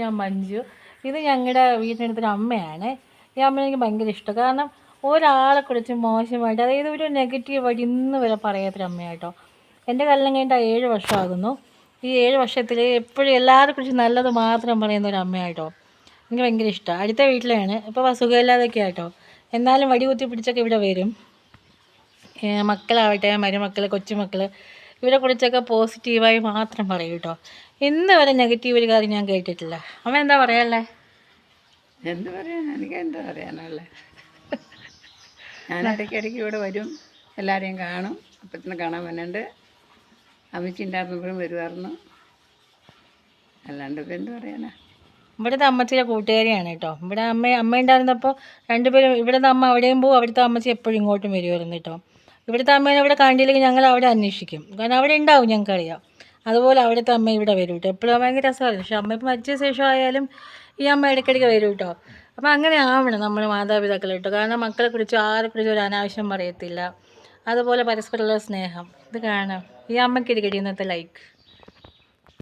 ഞാൻ മഞ്ജു. ഇത് ഞങ്ങളുടെ വീട്ടിനടുത്തൊരു അമ്മയാണ്. ഈ അമ്മ എനിക്ക് ഭയങ്കര ഇഷ്ടം. കാരണം ഒരാളെ കുറിച്ച് മോശമായിട്ട് അതായത് ഒരു നെഗറ്റീവായിട്ട് ഇന്ന് വരെ പറയാത്തൊരു അമ്മയാട്ടോ. എന്റെ കല്യാണം കഴിഞ്ഞിട്ട് ഏഴ് വർഷമാകുന്നു. ഈ ഏഴ് വർഷത്തിൽ എപ്പോഴും എല്ലാവരെ കുറിച്ച് നല്ലത് മാത്രം പറയുന്ന ഒരു അമ്മയാട്ടോ. എനിക്ക് ഭയങ്കര ഇഷ്ടമാണ് അടുത്ത വീട്ടിലാണ്. ഇപ്പോൾ സുഖമില്ലാതൊക്കെ ആയിട്ടോ എന്നാലും വടി കുത്തി പിടിച്ചൊക്കെ ഇവിടെ വരും. മക്കളാവട്ടെ മരുമക്കൾ കൊച്ചുമക്കൾ ഇവരെ കുറിച്ചൊക്കെ പോസിറ്റീവായി മാത്രം പറയും കേട്ടോ ഇന്ന് വരെ നെഗറ്റീവ് ഒരു കാര്യം ഞാൻ കേട്ടിട്ടില്ല. അമ്മ എന്താ പറയാനല്ലേ എന്ത് പറയാൻ എനിക്ക് എന്താ പറയാനുള്ളത് ഞാൻ ഇടയ്ക്കിടയ്ക്ക് ഇവിടെ വരും. എല്ലാവരെയും കാണും. അപ്പത്തിന് കാണാൻ വന്നുണ്ട് അമ്മച്ചി ഉണ്ടായിരുന്നപ്പോഴും വരുമായിരുന്നു അല്ലാണ്ട് ഇപ്പം എന്ത് പറയാനാ? ഇവിടുത്തെ അമ്മച്ചിയുടെ കൂട്ടുകാരിയാണ് കേട്ടോ. ഇവിടെ അമ്മ അമ്മ ഉണ്ടായിരുന്നപ്പോൾ രണ്ടുപേരും ഇവിടുത്തെ അമ്മ അവിടെയും പോകും അവിടുത്തെ അമ്മച്ചി എപ്പോഴും ഇങ്ങോട്ടും വരുമായിരുന്നു കേട്ടോ. ഇവിടുത്തെ അമ്മേനെ ഇവിടെ കണ്ടില്ലെങ്കിൽ ഞങ്ങൾ അവിടെ അന്വേഷിക്കും. കാരണം അവിടെ ഉണ്ടാവും ഞങ്ങൾക്കറിയാം. അതുപോലെ അവിടുത്തെ അമ്മ ഇവിടെ വരും കേട്ടോ. എപ്പോഴും ഭയങ്കര രസമായിരുന്നു. പക്ഷെ അമ്മ ഇപ്പം മരിച്ച ശേഷം ആയാലും ഈ അമ്മ ഇടയ്ക്കിടയ്ക്ക് വരും കേട്ടോ. അപ്പം അങ്ങനെ ആവണം നമ്മൾ മാതാപിതാക്കൾ കേട്ടോ. കാരണം മക്കളെ കുറിച്ച് ആരെ കുറിച്ച് ഒരു അനാവശ്യം പറയത്തില്ല. അതുപോലെ പരസ്പരമുള്ള സ്നേഹം. ഇത് കാണാം. ഈ അമ്മയ്ക്ക് ഇന്നത്തെ ലൈക്ക്